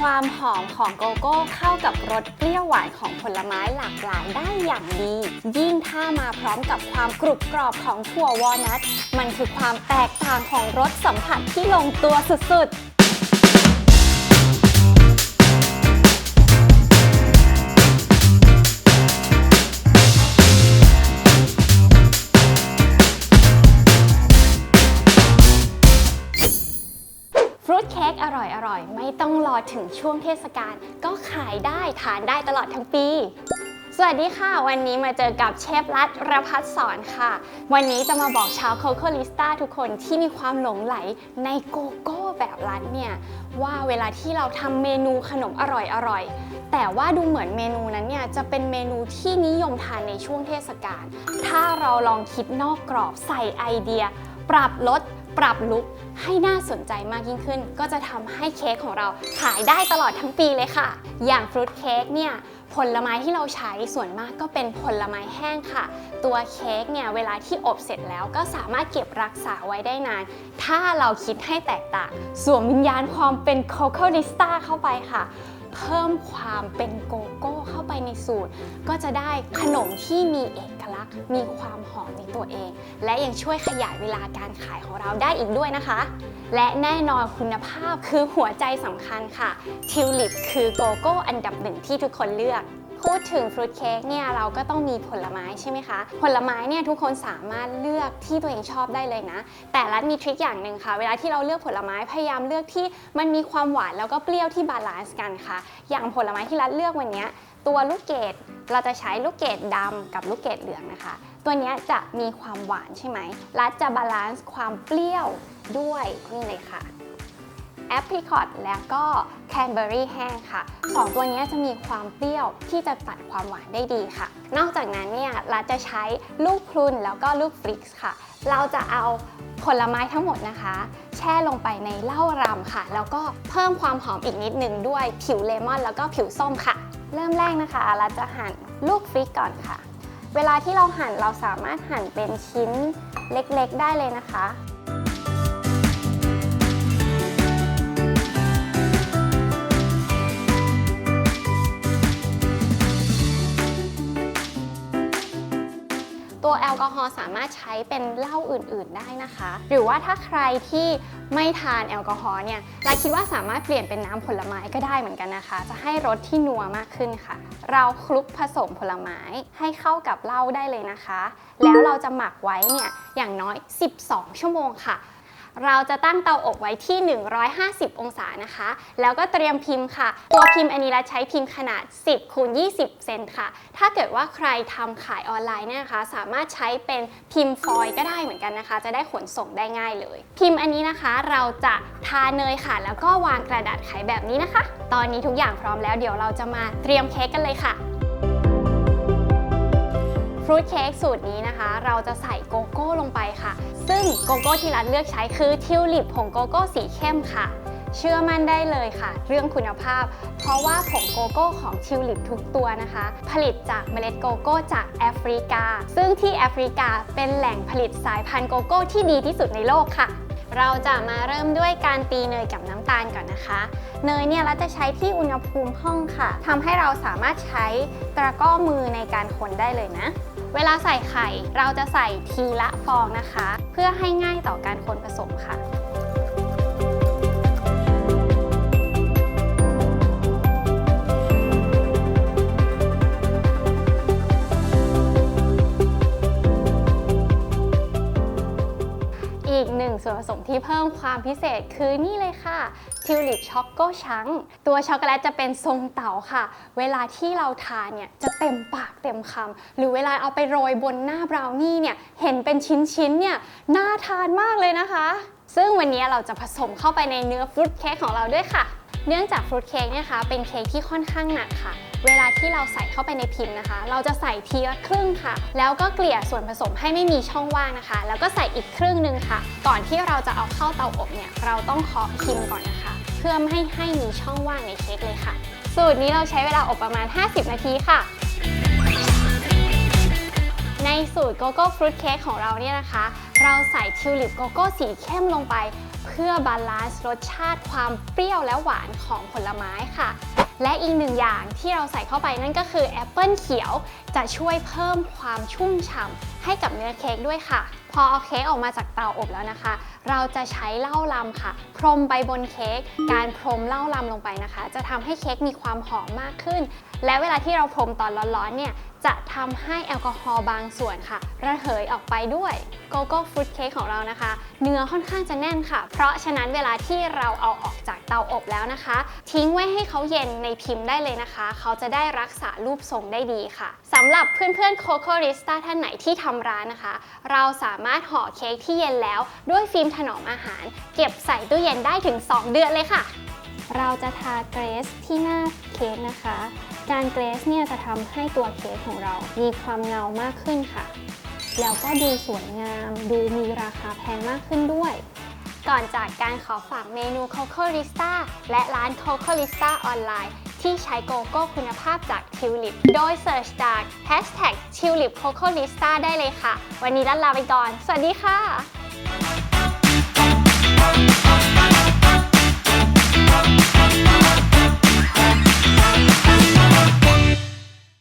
ความหอมของโกโก้เข้ากับรสเปรี้ยวหวานของผลไม้หลากหลายได้อย่างดี ยิ่งถ้ามาพร้อมกับความกรุบกรอบของถั่ววอลนัทมันคือความแตกต่างของรสสัมผัสที่ลงตัวสุดๆ ฟรุตเค้กอร่อยๆ ไม่ต้องรอถึงช่วงเทศกาลก็ขายได้ทานได้ตลอดทั้งปี สวัสดีค่ะ วันนี้มาเจอกับเชฟรัฐรพัฒน์สอนค่ะ วันนี้จะมาบอกชาวโคโค่ลิสต้าทุกคนที่มีความหลงไหลในโกโก้แบบรัฐเนี่ย ว่าเวลาที่เราทำเมนูขนมอร่อยๆ แต่ว่าดูเหมือนเมนูนั้นเนี่ยจะเป็นเมนูที่นิยมทานในช่วงเทศกาลถ้าเราลองคิดนอกกรอบใส่ไอเดีย ปรับลด ปรับลุคให้น่าสนใจมากยิ่งขึ้น ก็จะทำให้เค้กของเราขายได้ตลอดทั้งปีเลยค่ะ อย่างฟรุตเค้กเนี่ยผลไม้ที่เราใช้ส่วนมากก็เป็นผลไม้แห้งค่ะ ตัวเค้กเนี่ยเวลาที่อบเสร็จแล้วก็สามารถเก็บรักษาไว้ได้นาน ถ้าเราคิดให้แตกต่าง สวมวิญญาณความเป็นโคโค่ดิสต้าเข้าไปค่ะ เพิ่มความเป็นโกโก้ ไปในสูตร ก็จะได้ขนมที่มีเอกลักษณ์ มีความหอมในตัวเอง และยังช่วยขยายเวลาการขายของเราได้อีกด้วยนะคะ และแน่นอนคุณภาพคือหัวใจสำคัญค่ะทิวลิปคือโกโก้อันดับหนึ่งที่ทุกคนเลือกพูดถึงฟรุตเค้กเนี่ยเราก็ต้องมีผลไม้ใช่ไหมคะ ผลไม้เนี่ยทุกคนสามารถเลือกที่ตัวเองชอบได้เลยนะ แต่รัฐมีทริคอย่างหนึ่งค่ะ เวลาที่เราเลือกผลไม้พยายามเลือกที่มันมีความหวานแล้วก็เปรี้ยวที่บาลานซ์กันค่ะ อย่างผลไม้ที่รัฐเลือกวันเนี้ย ตัวลูกเกดเราจะใช้ลูกเกดดำกับลูกเกดเหลืองนะคะ ตัวนี้จะมีความหวานใช่ไหมรัฐจะบาลานซ์ความเปรี้ยวด้วยนี่เลยค่ะแอปริคอตแล้วก็แคนเบอรี่แห้งค่ะสองตัวนี้จะมีความเปรี้ยวที่จะตัดความหวานได้ดีค่ะ นอกจากนั้นเนี่ยเราจะใช้ลูกพรุนแล้วก็ลูกฟริกซ์ค่ะ เราจะเอาผลไม้ทั้งหมดนะคะ แช่ลงไปในเหล้ารำค่ะ แล้วก็เพิ่มความหอมอีกนิดนึงด้วยผิวเลมอนแล้วก็ผิวส้มค่ะ เริ่มแรกนะคะเราจะหั่นลูกฟริกก่อนค่ะ เวลาที่เราหั่นเราสามารถหั่นเป็นชิ้นเล็กๆ ได้เลยนะคะ ตัวแอลกอฮอล์สามารถใช้เป็นเหล้าอื่น ๆได้นะคะ หรือว่าถ้าใครที่ไม่ทานแอลกอฮอล์เนี่ยเราคิดว่าสามารถเปลี่ยนเป็นน้ำผลไม้ก็ได้เหมือนกันนะคะ จะให้รสที่นัวมากขึ้นค่ะ เราคลุกผสมผลไม้ให้เข้ากับเหล้าได้เลยนะคะ แล้วเราจะหมักไว้เนี่ยอย่างน้อย 12 ชั่วโมงค่ะ เราจะตั้งเตาอบไว้ที่ 150 องศานะคะ แล้วก็เตรียมพิมพ์ค่ะ ตัวพิมพ์อันนี้เราใช้พิมพ์ขนาด 10คูณ20 เซนค่ะ ถ้าเกิดว่าใครทำขายออนไลน์เนี่ยนะคะ สามารถใช้เป็นพิมพ์ฟอยล์ก็ได้เหมือนกันนะคะ จะได้ขนส่งได้ง่ายเลย พิมพ์อันนี้นะคะเราจะทาเนยค่ะ แล้วก็วางกระดาษไขแบบนี้นะคะ ตอนนี้ทุกอย่างพร้อมแล้วเดี๋ยวเราจะมาเตรียมเค้กกันเลยค่ะ รุตเค้กสูตรนี้นะคะ เราจะใส่โกโก้ลงไปค่ะ ซึ่งโกโก้ที่รัฐเลือกใช้คือทิวลิปผงโกโก้สีเข้มค่ะ เชื่อมั่นได้เลยค่ะ เรื่องคุณภาพ เพราะว่าผงโกโก้ของทิวลิปทุกตัวนะคะ ผลิตจากเมล็ดโกโก้จากแอฟริกา ซึ่งที่แอฟริกาเป็นแหล่งผลิตสายพันธุ์โกโก้ที่ดีที่สุดในโลกค่ะเราจะมาเริ่มด้วยการตีเนยกับน้ำตาลก่อนนะคะ เนยเนี่ยเราจะใช้ที่อุณหภูมิห้องค่ะทำให้เราสามารถใช้ตะกร้อมือในการคนได้เลยนะ เวลาใส่ไข่เราจะใส่ทีละฟองนะคะ เพื่อให้ง่ายต่อการคนผสมค่ะ อีกหนึ่งส่วนผสมที่เพิ่มความพิเศษคือนี่เลยค่ะทิวลิปช็อกโกชังตัวช็อกโกแลตจะเป็นทรงเต๋าค่ะ เวลาที่เราทานเนี่ยจะเต็มปากเต็มคำหรือเวลาเอาไปโรยบนหน้าบราวนี่เนี่ยเห็นเป็นชิ้นๆเนี่ยน่าทานมากเลยนะคะ ซึ่งวันนี้เราจะผสมเข้าไปในเนื้อฟรุตเค้กของเราด้วยค่ะ เนื่องจากฟรุตเค้กเนี่ยคะเป็นเค้กที่ค่อนข้างหนักค่ะ เวลาที่เราใส่เข้าไปในพิมพ์นะคะ เราจะใส่ทีละครึ่งค่ะ แล้วก็เกลี่ยส่วนผสมให้ไม่มีช่องว่างนะคะ แล้วก็ใส่อีกครึ่งหนึ่งค่ะ ก่อนที่เราจะเอาเข้าเตาอบเนี่ยเราต้องเคาะพิมพ์ก่อนนะคะ เพื่อไม่ให้มีช่องว่างในเค้กเลยค่ะ สูตรนี้เราใช้เวลาอบประมาณ 50 นาทีค่ะในสูตรโกโก้ฟรุตเค้กของเราเนี่ยนะคะ เราใส่ทิวลิปโกโก้สีเข้มลงไป เพื่อบาลานซ์รสชาติความเปรี้ยวและหวานของผลไม้ค่ะ และอีกหนึ่งอย่างที่เราใส่เข้าไปนั่นก็คือแอปเปิลเขียวจะช่วยเพิ่มความชุ่มฉ่ำให้กับเนื้อเค้กด้วยค่ะ พอเอาเค้กออกมาจากเตาอบแล้วนะคะ เราจะใช้เหล้าลำค่ะ พรมไปบนเค้ก การพรมเหล้าลำลงไปนะคะ จะทำให้เค้กมีความหอมมากขึ้น และเวลาที่เราพรมตอนร้อนๆเนี่ยจะทำให้แอลกอฮอล์บางส่วนค่ะ ระเหยออกไปด้วยโกโก้ฟรุตเค้กของเรานะคะ เนื้อค่อนข้างจะแน่นค่ะ เพราะฉะนั้นเวลาที่เราเอาออกจากเตาอบแล้วนะคะ ทิ้งไว้ให้เขาเย็นในพิมพ์ได้เลยนะคะ เขาจะได้รักษารูปทรงได้ดีค่ะสำหรับเพื่อนๆโคโค่ริสต้าท่านไหนที่ทำร้านนะคะ เราสามารถห่อเค้กที่เย็นแล้ว ด้วยฟิล์มถนอมอาหาร เก็บใส่ตู้เย็นได้ถึง 2 เดือนเลยค่ะ เราจะทาเกรสที่หน้าเค้กนะคะ การเกรสเนี่ยจะทำให้ตัวเค้กของเรา มีความเงามากขึ้นค่ะ แล้วก็ดูสวยงาม ดูมีราคาแพงมากขึ้นด้วยก่อนจากการขอฝากเมนู Coco l i s t a และร้าน Coco l i s t a ออนไลน์ ที่ใช้โกโก้คุณภาพจากทิวลิป โดยเสิร์ชจาก Hashtag Tulip Coco l i s t a ได้เลยค่ะ วันนี้ลาลาไปก่อน สวัสดีค่ะ